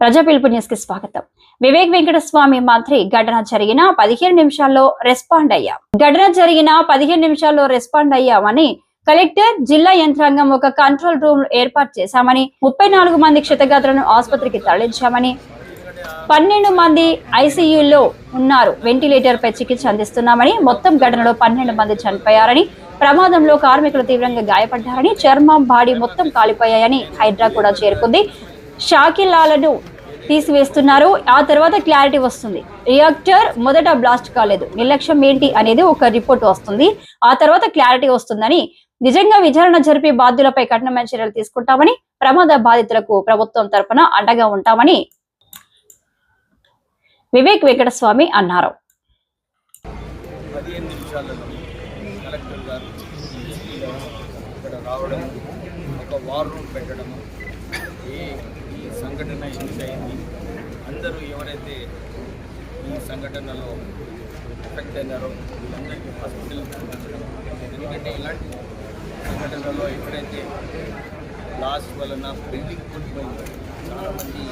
ప్రజా పిలుపు న్యూస్కి స్వాగతం. వివేక్ వెంకటస్వామి మంత్రి ఘటన జరిగిన పదిహేను నిమిషాల్లో రెస్పాండ్ అయ్యాం. ఘటన జరిగిన పదిహేను నిమిషాల్లో రెస్పాండ్ అయ్యామని కలెక్టర్ జిల్లా యంత్రాంగం ఒక కంట్రోల్ రూమ్ ఏర్పాటు చేశామని ముప్పై నాలుగు మంది క్షతగాత్రులను ఆసుపత్రికి తరలించామని పన్నెండు మంది ఐసీయూలో ఉన్నారు. వెంటిలేటర్ పై చికిత్స అందిస్తున్నామని మొత్తం ఘటనలో పన్నెండు మంది చనిపోయారని ప్రమాదంలో కార్మికులు తీవ్రంగా గాయపడ్డారని చర్మం బాడీ మొత్తం కాలిపోయాయని హైడ్రా కూడా చేరుకుంది. షాకిలాలను తీసివేస్తున్నారు. ఆ తర్వాత క్లారిటీ వస్తుంది. రియాక్టర్ మొదట బ్లాస్ట్ కాలేదు. నిర్లక్ష్యం ఏంటి అనేది ఒక రిపోర్ట్ వస్తుంది. ఆ తర్వాత క్లారిటీ వస్తుందని నిజంగా విచారణ జరిపి బాధ్యులపై కఠినమైన చర్యలు తీసుకుంటామని ప్రమాద బాధితులకు ప్రభుత్వం తరపున అండగా ఉంటామని వివేక్ వెంకటస్వామి అన్నారు. రావడం ఒక వార్ రూమ్ పెట్టడం ఏ సంఘటన ఎందుకు అయింది. అందరూ ఎవరైతే ఈ సంఘటనలో ఎఫెక్ట్ అయినారో వీళ్ళందరికీ హాస్పిటల్ ఎందుకంటే ఇలాంటి సంఘటనలో ఎప్పుడైతే లాస్ట్ వలన బిల్డింగ్ కూలిపోయింది చాలామంది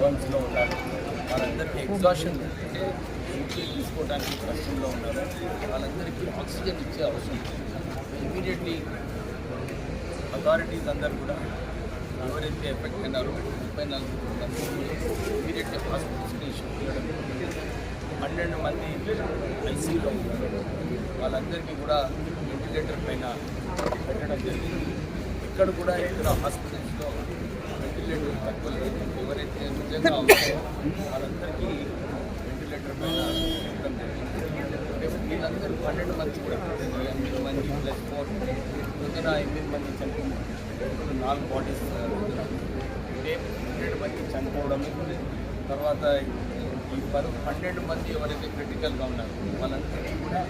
దాంట్లో ఉన్నారు. వాళ్ళందరికీ ఎగ్జాషన్ అంటే ఇంట్లో తీసుకోవడానికి కష్టంలో ఉన్నారు. వాళ్ళందరికీ ఆక్సిజన్ ఇచ్చే అవసరం ఇమీడియట్లీ అథారిటీస్ అందరు కూడా ఎవరైతే ఎఫెక్ట్ అయినారో ముప్పై నాలుగు ఇమీడియట్గా ఇమీడియట్లీ హాస్పిటల్స్కి షిఫ్ట్ చేయడం పన్నెండు మంది ఐసీలో వాళ్ళందరికీ కూడా వెంటిలేటర్ పైన పెట్టడం జరిగింది. ఇక్కడ కూడా ఇక్కడ హాస్పిటల్స్లో వెంటిలేటర్ తక్కువ లేదు. ఎవరైతే నిజంగా వాళ్ళందరికీ వెంటిలేటర్ పైన పెట్టడం జరిగింది. వీళ్ళందరూ పన్నెండు మంది కూడా ఎనిమిది మంది ప్లస్ ఫోర్. పొద్దున ఎనిమిది మంది చనిపోయినారు నాలుగు బాడీస్ హండ్రెడ్ మంది చనిపోవడం తర్వాత ఈ పది హండ్రెడ్ మంది ఎవరైతే క్రిటికల్గా ఉన్నారు వాళ్ళందరికీ కూడా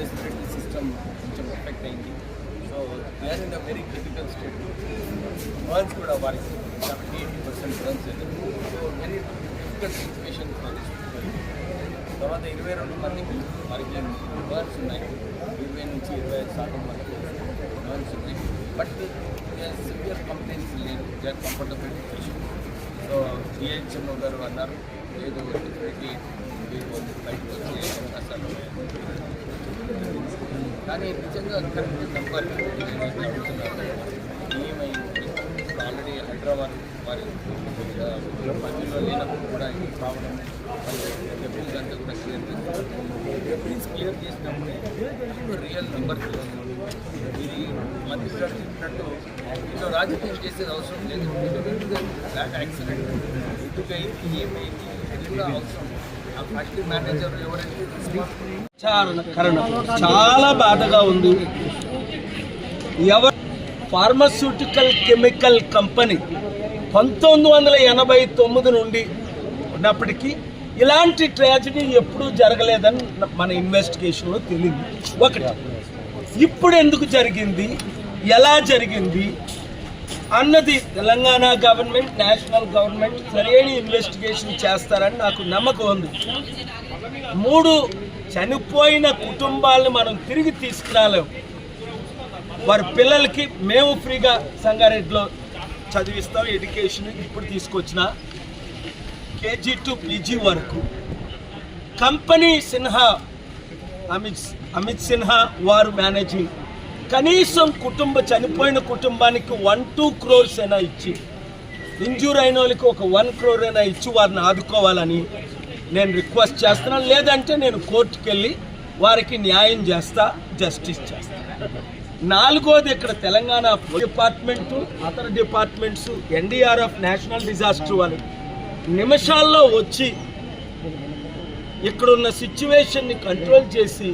రెస్పిరేటరీ సిస్టమ్ కొంచెం ఎఫెక్ట్ అయింది. So they in a very critical state burns కూడా వారికి seventy eighty percent burns so very critical situation తర్వాత ఇరవై రెండు మందికి వారికి బర్న్స్ ఉన్నాయి. ఇరవై నుంచి ఇరవై ఐదు శాతం మంది బర్న్స్ ఉన్నాయి. బట్ సివియర్ కంప్లైంట్స్ లేదు they are comfortable patient so DHMO గారు అన్నారు లేదు డెఫినెట్లీ మీరు బయటకు వచ్చే అవకాశాలు ఉన్నాయి. కానీ నిజంగా కరెక్ట్ నెంబర్ అడుగుతున్నారు ఏమైంది? ఆల్రెడీ హైదరాబాద్ వారి పనిలో లేనప్పుడు కూడా ఇది రావడం డెబ్రిల్స్ అంతా కూడా క్లియర్ చేస్తారు. డెబ్రిల్స్ క్లియర్ చేసినప్పుడే రియల్ నెంబర్ తెలుస్తుంది ఇది మధ్య కూడా చెప్పినట్టు ఇంట్లో రాజకీయం చేసేది అవసరం లేదు ఇది యాక్సిడెంట్ ఎందుకు అయింది కూడా అవసరం ఆ ఫ్యాక్టరీ మేనేజర్ ఎవరైతే కారణం చాలా బాధగా ఉంది. ఎవరు ఫార్మస్యూటికల్ కెమికల్ కంపెనీ పంతొమ్మిది వందల ఎనభై తొమ్మిది నుండి ఉన్నప్పటికీ ఇలాంటి ట్రాజడీ ఎప్పుడూ జరగలేదని మన ఇన్వెస్టిగేషన్లో తెలియదు. ఒకటి ఇప్పుడు ఎందుకు జరిగింది? ఎలా జరిగింది? అన్నది తెలంగాణ గవర్నమెంట్ నేషనల్ గవర్నమెంట్ సరైన ఇన్వెస్టిగేషన్ చేస్తారని నాకు నమ్మకం ఉంది. మూడు చనిపోయిన కుటుంబాలను మనం తిరిగి తీసుకురాలేము వారి పిల్లలకి మేము ఫ్రీగా సంగారెడ్డిలో చదివిస్తాం ఎడ్యుకేషన్ ఇప్పుడు తీసుకొచ్చిన కేజీ టు పీజీ వరకు. కంపెనీ సిన్హా అమిత్ అమిత్ సిన్హా వారు మేనేజింగ్. కనీసం కుటుంబ చనిపోయిన కుటుంబానికి వన్ టూ క్రోర్స్ అయినా ఇచ్చి ఇంజూర్ అయిన వాళ్ళకి ఒక వన్ క్రోర్ అయినా ఇచ్చి వారిని ఆదుకోవాలని నేను రిక్వెస్ట్ చేస్తున్నాను లేదంటే నేను కోర్టుకు వెళ్ళి వారికి న్యాయం చేస్తా జస్టిస్ చేస్తా. నాలుగోది ఇక్కడ తెలంగాణ డిపార్ట్మెంటు అతర డిపార్ట్మెంట్స్ ఎన్డీఆర్ఎఫ్ నేషనల్ డిజాస్టర్ వాళ్ళు. నిమిషాల్లో వచ్చి ఇక్కడున్న సిచ్యువేషన్ని కంట్రోల్ చేసి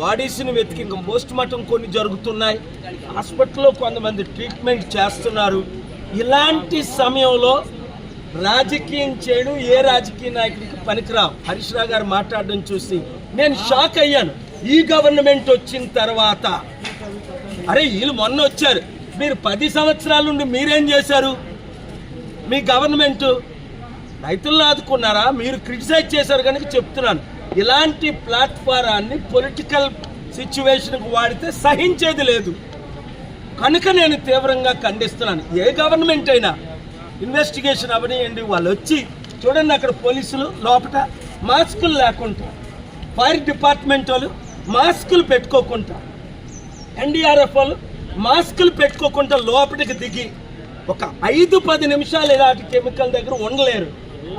బాడీస్ని వెతికి ఇంకా పోస్ట్ మార్టం కొన్ని జరుగుతున్నాయి. హాస్పిటల్లో కొంతమంది ట్రీట్మెంట్ చేస్తున్నారు. ఇలాంటి సమయంలో రాజకీయం చేయడం ఏ రాజకీయ నాయకుడికి పనికిరావు. హరీష్ రావు గారు మాట్లాడడం చూసి నేను షాక్ అయ్యాను. ఈ గవర్నమెంట్ వచ్చిన తర్వాత అరే వీళ్ళు మొన్న వచ్చారు. మీరు పది సంవత్సరాల నుండి మీరేం చేశారు? మీ గవర్నమెంట్ రైతులను ఆదుకున్నారా? మీరు క్రిటిసైజ్ చేశారు కనుక చెప్తున్నాను. ఇలాంటి ప్లాట్ఫారాన్ని పొలిటికల్ సిచ్యువేషన్కి వాడితే సహించేది లేదు. కనుక నేను తీవ్రంగా ఖండిస్తున్నాను. ఏ గవర్నమెంట్ అయినా ఇన్వెస్టిగేషన్ అవనియండి వాళ్ళు వచ్చి చూడండి అక్కడ పోలీసులు లోపల మాస్కులు లేకుండా ఫైర్ డిపార్ట్మెంట్ వాళ్ళు మాస్కులు పెట్టుకోకుండా ఎన్డీఆర్ఎఫ్ వాళ్ళు మాస్కులు పెట్టుకోకుండా లోపలికి దిగి ఒక ఐదు పది నిమిషాలు ఇలాంటి కెమికల్ దగ్గర ఉండలేరు.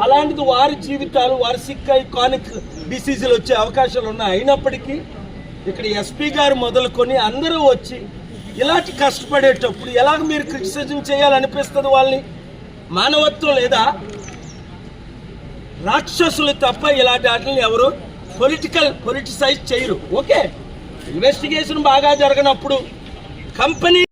అలాంటిది వారి జీవితాలు వారి సిక్ అయి కానిక్ డిసీజులు వచ్చే అవకాశాలు ఉన్నాయి. అయినప్పటికీ ఇక్కడ ఎస్పీ గారు మొదలుకొని అందరూ వచ్చి ఇలాంటి కష్టపడేటప్పుడు ఎలాగ మీరు క్రిటిసిజం చేయాలనిపిస్తుంది వాళ్ళని? మానవత్వం లేదా? రాక్షసులు తప్ప ఇలాంటి వాటిని ఎవరు పొలిటికల్ పొలిటిసైజ్ చేయరు. ఓకే? ఇన్వెస్టిగేషన్ బాగా జరగనప్పుడు కంపెనీ